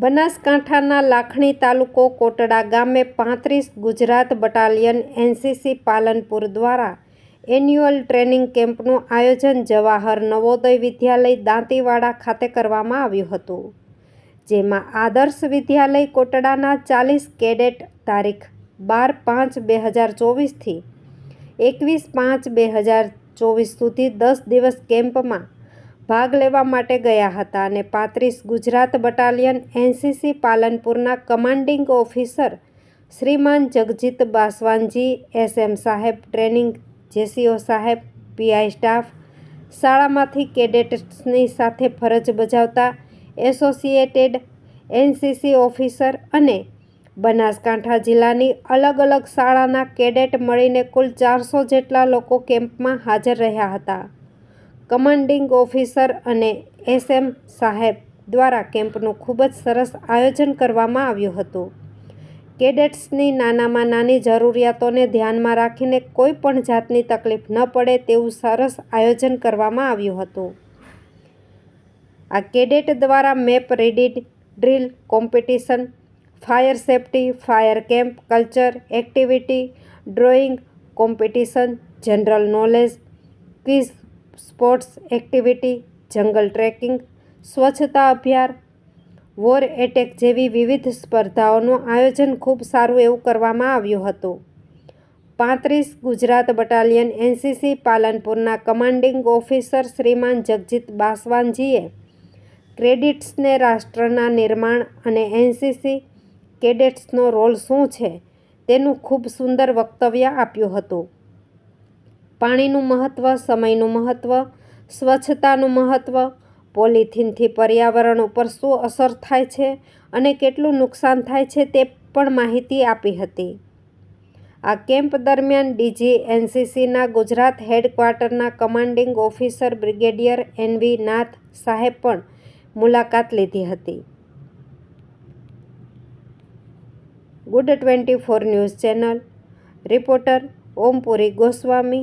બનાસકાંઠાના લાખણી તાલુકો કોટડા ગામે પાંત્રીસ ગુજરાત બટાલિયન એનસીસી પાલનપુર દ્વારા એન્યુઅલ ટ્રેનિંગ કેમ્પનું આયોજન જવાહર નવોદય વિદ્યાલય દાંતીવાડા ખાતે કરવામાં આવ્યું હતું, જેમાં આદર્શ વિદ્યાલય કોટડાના ચાલીસ કેડેટ તારીખ બાર પાંચ બે હજાર ચોવીસથી એકવીસ પાંચ બે હજાર ચોવીસ સુધી દસ દિવસ કેમ્પમાં ભાગ લેવા માટે ગયા હતા અને પાંત્રીસ Gujarat battalion NCC પાલનપુરના commanding officer Shriman Jagjit Baswanji, SM સાહેબ, ટ્રેનિંગ જેસીઓ સાહેબ, પીઆઈ સ્ટાફ, શાળામાંથી કેડેટ્સની સાથે ફરજ બજાવતા એસોસિએટેડ એનસીસી ઓફિસર અને બનાસકાંઠા જિલ્લાની અલગ અલગ શાળાના કેડેટ મળીને કુલ ચારસો જેટલા લોકો કેમ્પમાં હાજર રહ્યા હતા. કમાન્ડિંગ ઓફિસર અને એસએમ સાહેબ દ્વારા કેમ્પનું ખૂબ જ સરસ આયોજન કરવામાં આવ્યું હતું. કેડેટ્સની નાનામાં નાની જરૂરિયાતોને ધ્યાનમાં રાખીને કોઈ પણ જાતની તકલીફ ન પડે તેવું સરસ આયોજન કરવામાં આવ્યું હતું. આ કેડેટ દ્વારા map reading, drill competition, fire safety, fire camp culture activity, drawing competition, general knowledge, quiz sports activity, jungle trekking, સ્વચ્છતા અભિયાન, વોર એટેક જેવી વિવિધ સ્પર્ધાઓનું આયોજન ખૂબ સારું એવું કરવામાં આવ્યું હતું. પાંત્રીસ ગુજરાત બટાલિયન એનસીસી પાલનપુરના કમાન્ડિંગ ઓફિસર શ્રીમાન જગજીત બાસવાનજીએ ક્રેડિટ્સને રાષ્ટ્રના નિર્માણ અને એનસીસી કેડેટ્સનો રોલ શું છે તેનું ખૂબ સુંદર વક્તવ્ય આપ્યું હતું. પાણીનું મહત્ત્વ સમયનું મહત્ત્વ સ્વચ્છતાનું મહત્ત્વ પોલિથીનથી પર્યાવરણ ઉપર શું અસર થાય છે અને કેટલું નુકસાન થાય છે તે પણ માહિતી આપી હતી. આ કેમ્પ દરમિયાન ડીજી એનસીસીના Gujarat હેડક્વાર્ટરના commanding officer brigadier NV Nath સાહેબ પણ મુલાકાત લીધી હતી. Good twenty four news channel, reporter Ompuri Goswami.